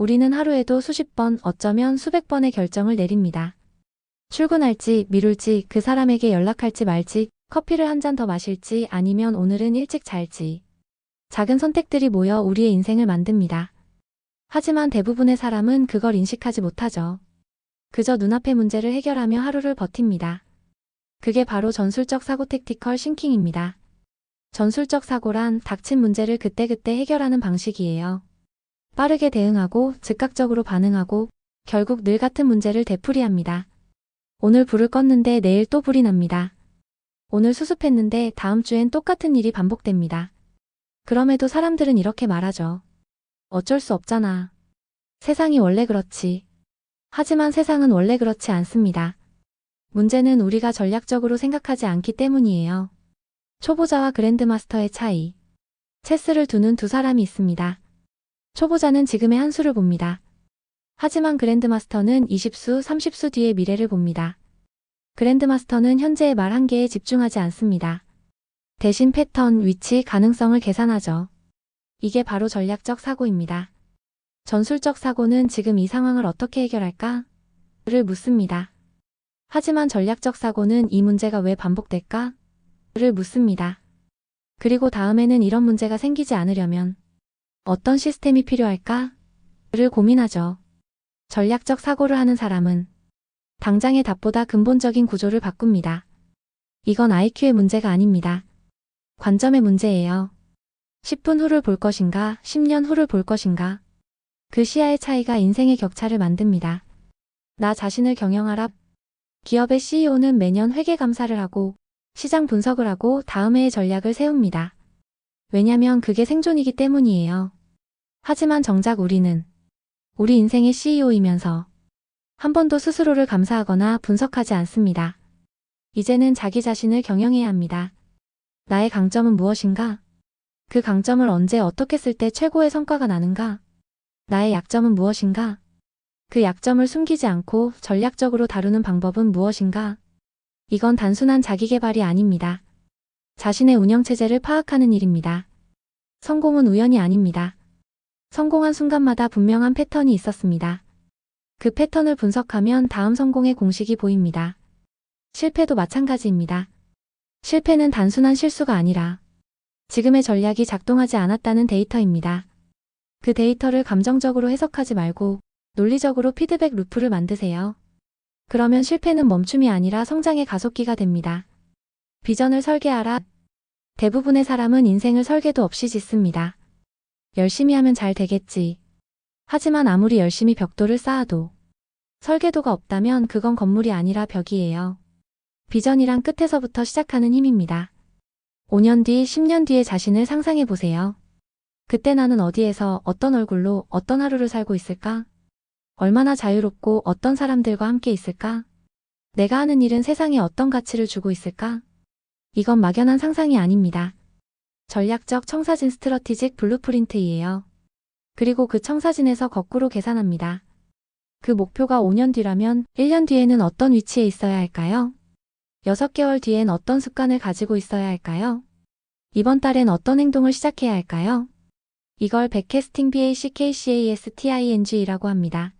우리는 하루에도 수십 번, 어쩌면 수백 번의 결정을 내립니다. 출근할지, 미룰지, 그 사람에게 연락할지 말지, 커피를 한 잔 더 마실지, 아니면 오늘은 일찍 잘지. 작은 선택들이 모여 우리의 인생을 만듭니다. 하지만 대부분의 사람은 그걸 인식하지 못하죠. 그저 눈앞의 문제를 해결하며 하루를 버팁니다. 그게 바로 전술적 사고 택티컬 싱킹입니다. 전술적 사고란 닥친 문제를 그때그때 해결하는 방식이에요. 빠르게 대응하고 즉각적으로 반응하고 결국 늘 같은 문제를 되풀이합니다. 오늘 불을 껐는데 내일 또 불이 납니다. 오늘 수습했는데 다음 주엔 똑같은 일이 반복됩니다. 그럼에도 사람들은 이렇게 말하죠. 어쩔 수 없잖아. 세상이 원래 그렇지. 하지만 세상은 원래 그렇지 않습니다. 문제는 우리가 전략적으로 생각하지 않기 때문이에요. 초보자와 그랜드마스터의 차이. 체스를 두는 두 사람이 있습니다. 초보자는 지금의 한 수를 봅니다. 하지만 그랜드마스터는 20수, 30수 뒤의 미래를 봅니다. 그랜드마스터는 현재의 말 한 개에 집중하지 않습니다. 대신 패턴, 위치, 가능성을 계산하죠. 이게 바로 전략적 사고입니다. 전술적 사고는 지금 이 상황을 어떻게 해결할까? 를 묻습니다. 하지만 전략적 사고는 이 문제가 왜 반복될까? 를 묻습니다. 그리고 다음에는 이런 문제가 생기지 않으려면 어떤 시스템이 필요할까? 를 고민하죠. 전략적 사고를 하는 사람은 당장의 답보다 근본적인 구조를 바꿉니다. 이건 IQ의 문제가 아닙니다. 관점의 문제예요. 10분 후를 볼 것인가, 10년 후를 볼 것인가. 그 시야의 차이가 인생의 격차를 만듭니다. 나 자신을 경영하라. 기업의 CEO는 매년 회계 감사를 하고 시장 분석을 하고 다음 해의 전략을 세웁니다. 왜냐면 그게 생존이기 때문이에요. 하지만 정작 우리는 우리 인생의 CEO이면서 한 번도 스스로를 감사하거나 분석하지 않습니다. 이제는 자기 자신을 경영해야 합니다. 나의 강점은 무엇인가? 그 강점을 언제 어떻게 쓸 때 최고의 성과가 나는가? 나의 약점은 무엇인가? 그 약점을 숨기지 않고 전략적으로 다루는 방법은 무엇인가? 이건 단순한 자기 개발이 아닙니다. 자신의 운영체제를 파악하는 일입니다. 성공은 우연이 아닙니다. 성공한 순간마다 분명한 패턴이 있었습니다. 그 패턴을 분석하면 다음 성공의 공식이 보입니다. 실패도 마찬가지입니다. 실패는 단순한 실수가 아니라 지금의 전략이 작동하지 않았다는 데이터입니다. 그 데이터를 감정적으로 해석하지 말고 논리적으로 피드백 루프를 만드세요. 그러면 실패는 멈춤이 아니라 성장의 가속기가 됩니다. 비전을 설계하라. 대부분의 사람은 인생을 설계도 없이 짓습니다. 열심히 하면 잘 되겠지. 하지만 아무리 열심히 벽돌을 쌓아도 설계도가 없다면 그건 건물이 아니라 벽이에요. 비전이란 끝에서부터 시작하는 힘입니다. 5년 뒤, 10년 뒤의 자신을 상상해 보세요. 그때 나는 어디에서 어떤 얼굴로 어떤 하루를 살고 있을까? 얼마나 자유롭고 어떤 사람들과 함께 있을까? 내가 하는 일은 세상에 어떤 가치를 주고 있을까? 이건 막연한 상상이 아닙니다. 전략적 청사진 스트러티직 블루프린트이에요. 그리고 그 청사진에서 거꾸로 계산합니다. 그 목표가 5년 뒤라면 1년 뒤에는 어떤 위치에 있어야 할까요? 6개월 뒤엔 어떤 습관을 가지고 있어야 할까요? 이번 달엔 어떤 행동을 시작해야 할까요? 이걸 백캐스팅 BACKCASTING라고 합니다.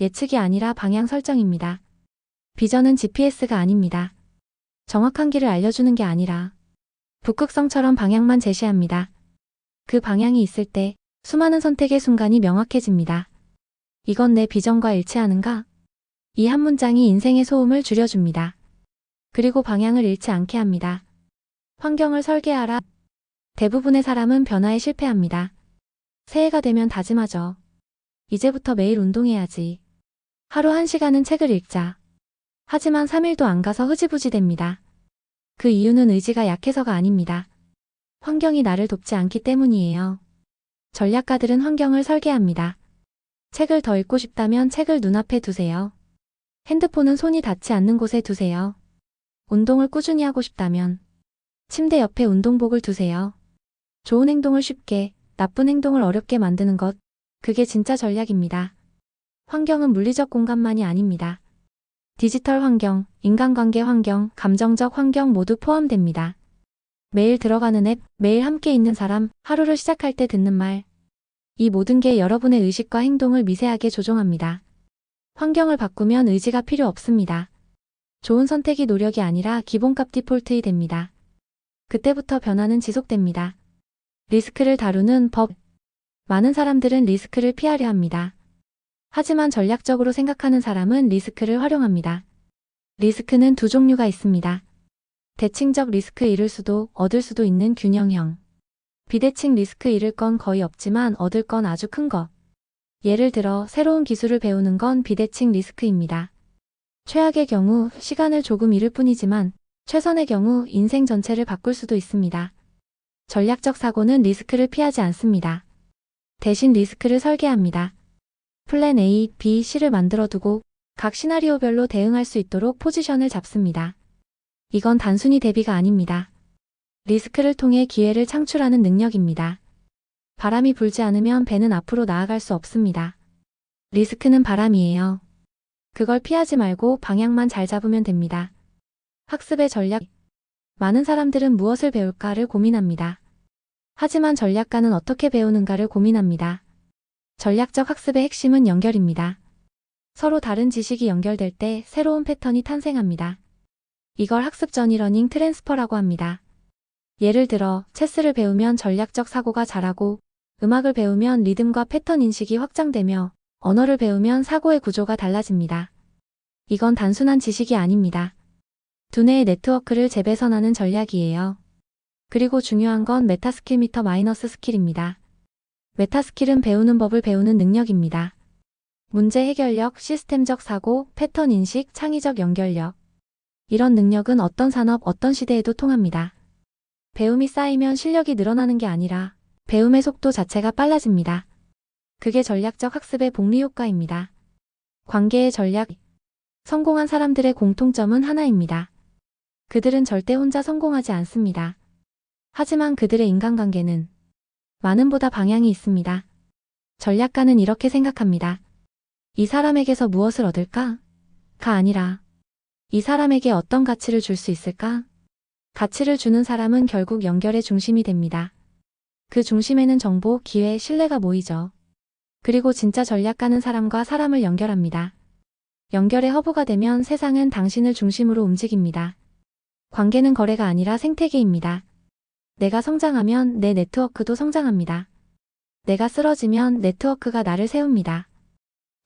예측이 아니라 방향 설정입니다. 비전은 GPS가 아닙니다. 정확한 길을 알려주는 게 아니라 북극성처럼 방향만 제시합니다. 그 방향이 있을 때 수많은 선택의 순간이 명확해집니다. 이건 내 비전과 일치하는가? 이 한 문장이 인생의 소음을 줄여줍니다. 그리고 방향을 잃지 않게 합니다. 환경을 설계하라. 대부분의 사람은 변화에 실패합니다. 새해가 되면 다짐하죠. 이제부터 매일 운동해야지. 하루 한 시간은 책을 읽자. 하지만 3일도 안 가서 흐지부지 됩니다. 그 이유는 의지가 약해서가 아닙니다. 환경이 나를 돕지 않기 때문이에요. 전략가들은 환경을 설계합니다. 책을 더 읽고 싶다면 책을 눈앞에 두세요. 핸드폰은 손이 닿지 않는 곳에 두세요. 운동을 꾸준히 하고 싶다면 침대 옆에 운동복을 두세요. 좋은 행동을 쉽게, 나쁜 행동을 어렵게 만드는 것, 그게 진짜 전략입니다. 환경은 물리적 공간만이 아닙니다. 디지털 환경, 인간관계 환경, 감정적 환경 모두 포함됩니다. 매일 들어가는 앱, 매일 함께 있는 사람, 하루를 시작할 때 듣는 말. 이 모든 게 여러분의 의식과 행동을 미세하게 조종합니다. 환경을 바꾸면 의지가 필요 없습니다. 좋은 선택이 노력이 아니라 기본값 디폴트이 됩니다. 그때부터 변화는 지속됩니다. 리스크를 다루는 법. 많은 사람들은 리스크를 피하려 합니다. 하지만 전략적으로 생각하는 사람은 리스크를 활용합니다. 리스크는 두 종류가 있습니다. 대칭적 리스크 잃을 수도 얻을 수도 있는 균형형. 비대칭 리스크 잃을 건 거의 없지만 얻을 건 아주 큰 것. 예를 들어 새로운 기술을 배우는 건 비대칭 리스크입니다. 최악의 경우 시간을 조금 잃을 뿐이지만 최선의 경우 인생 전체를 바꿀 수도 있습니다. 전략적 사고는 리스크를 피하지 않습니다. 대신 리스크를 설계합니다. 플랜 A, B, C를 만들어 두고 각 시나리오별로 대응할 수 있도록 포지션을 잡습니다. 이건 단순히 대비가 아닙니다. 리스크를 통해 기회를 창출하는 능력입니다. 바람이 불지 않으면 배는 앞으로 나아갈 수 없습니다. 리스크는 바람이에요. 그걸 피하지 말고 방향만 잘 잡으면 됩니다. 학습의 전략. 많은 사람들은 무엇을 배울까를 고민합니다. 하지만 전략가는 어떻게 배우는가를 고민합니다. 전략적 학습의 핵심은 연결입니다. 서로 다른 지식이 연결될 때 새로운 패턴이 탄생합니다. 이걸 학습 전 이 러닝 트랜스퍼라고 합니다. 예를 들어 체스를 배우면 전략적 사고가 자라고 음악을 배우면 리듬과 패턴 인식이 확장되며 언어를 배우면 사고의 구조가 달라집니다. 이건 단순한 지식이 아닙니다. 두뇌의 네트워크를 재배선하는 전략이에요. 그리고 중요한 건 메타 스킬 미터 마이너스 스킬입니다. 메타스킬은 배우는 법을 배우는 능력입니다. 문제 해결력, 시스템적 사고, 패턴 인식, 창의적 연결력. 이런 능력은 어떤 산업, 어떤 시대에도 통합니다. 배움이 쌓이면 실력이 늘어나는 게 아니라 배움의 속도 자체가 빨라집니다. 그게 전략적 학습의 복리 효과입니다. 관계의 전략. 성공한 사람들의 공통점은 하나입니다. 그들은 절대 혼자 성공하지 않습니다. 하지만 그들의 인간관계는 많음보다 방향이 있습니다. 전략가는 이렇게 생각합니다. 이 사람에게서 무엇을 얻을까? 가 아니라 이 사람에게 어떤 가치를 줄 수 있을까? 가치를 주는 사람은 결국 연결의 중심이 됩니다. 그 중심에는 정보, 기회, 신뢰가 모이죠. 그리고 진짜 전략가는 사람과 사람을 연결합니다. 연결의 허브가 되면 세상은 당신을 중심으로 움직입니다. 관계는 거래가 아니라 생태계입니다. 내가 성장하면 내 네트워크도 성장합니다. 내가 쓰러지면 네트워크가 나를 세웁니다.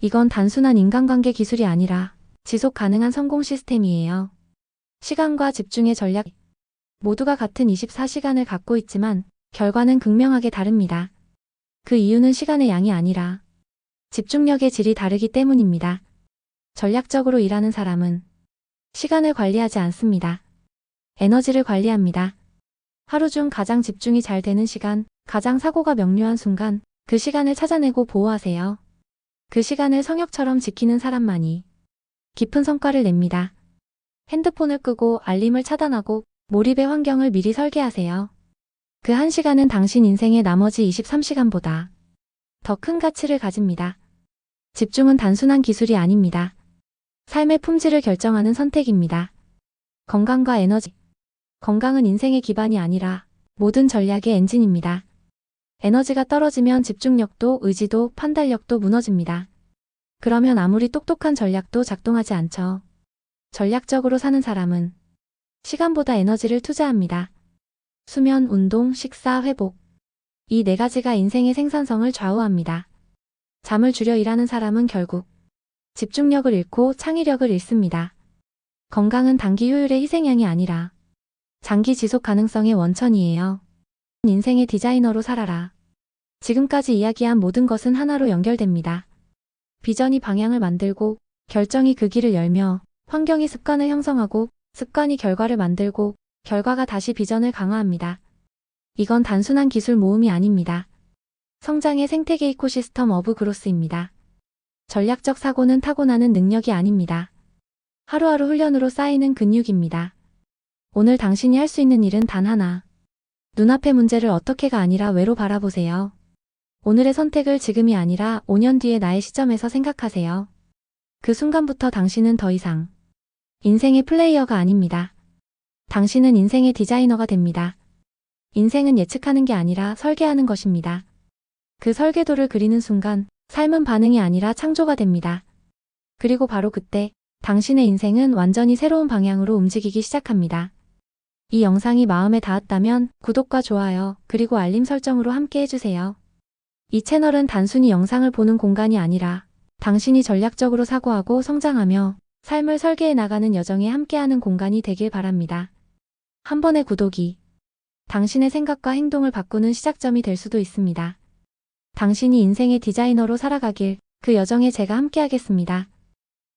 이건 단순한 인간관계 기술이 아니라 지속 가능한 성공 시스템이에요. 시간과 집중의 전략. 모두가 같은 24시간을 갖고 있지만 결과는 극명하게 다릅니다. 그 이유는 시간의 양이 아니라 집중력의 질이 다르기 때문입니다. 전략적으로 일하는 사람은 시간을 관리하지 않습니다. 에너지를 관리합니다. 하루 중 가장 집중이 잘 되는 시간, 가장 사고가 명료한 순간, 그 시간을 찾아내고 보호하세요. 그 시간을 성역처럼 지키는 사람만이 깊은 성과를 냅니다. 핸드폰을 끄고 알림을 차단하고 몰입의 환경을 미리 설계하세요. 그 한 시간은 당신 인생의 나머지 23시간보다 더 큰 가치를 가집니다. 집중은 단순한 기술이 아닙니다. 삶의 품질을 결정하는 선택입니다. 건강과 에너지. 건강은 인생의 기반이 아니라 모든 전략의 엔진입니다. 에너지가 떨어지면 집중력도 의지도 판단력도 무너집니다. 그러면 아무리 똑똑한 전략도 작동하지 않죠. 전략적으로 사는 사람은 시간보다 에너지를 투자합니다. 수면, 운동, 식사, 회복. 이 네 가지가 인생의 생산성을 좌우합니다. 잠을 줄여 일하는 사람은 결국 집중력을 잃고 창의력을 잃습니다. 건강은 단기 효율의 희생양이 아니라 장기 지속 가능성의 원천이에요. 인생의 디자이너로 살아라. 지금까지 이야기한 모든 것은 하나로 연결됩니다. 비전이 방향을 만들고 결정이 그 길을 열며 환경이 습관을 형성하고 습관이 결과를 만들고 결과가 다시 비전을 강화합니다. 이건 단순한 기술 모음이 아닙니다. 성장의 생태계 이코시스템 어브 그로스입니다. 전략적 사고는 타고나는 능력이 아닙니다. 하루하루 훈련으로 쌓이는 근육입니다. 오늘 당신이 할 수 있는 일은 단 하나. 눈앞의 문제를 어떻게가 아니라 왜로 바라보세요. 오늘의 선택을 지금이 아니라 5년 뒤의 나의 시점에서 생각하세요. 그 순간부터 당신은 더 이상 인생의 플레이어가 아닙니다. 당신은 인생의 디자이너가 됩니다. 인생은 예측하는 게 아니라 설계하는 것입니다. 그 설계도를 그리는 순간 삶은 반응이 아니라 창조가 됩니다. 그리고 바로 그때 당신의 인생은 완전히 새로운 방향으로 움직이기 시작합니다. 이 영상이 마음에 닿았다면 구독과 좋아요, 그리고 알림 설정으로 함께 해주세요. 이 채널은 단순히 영상을 보는 공간이 아니라 당신이 전략적으로 사고하고 성장하며 삶을 설계해 나가는 여정에 함께하는 공간이 되길 바랍니다. 한 번의 구독이 당신의 생각과 행동을 바꾸는 시작점이 될 수도 있습니다. 당신이 인생의 디자이너로 살아가길 그 여정에 제가 함께하겠습니다.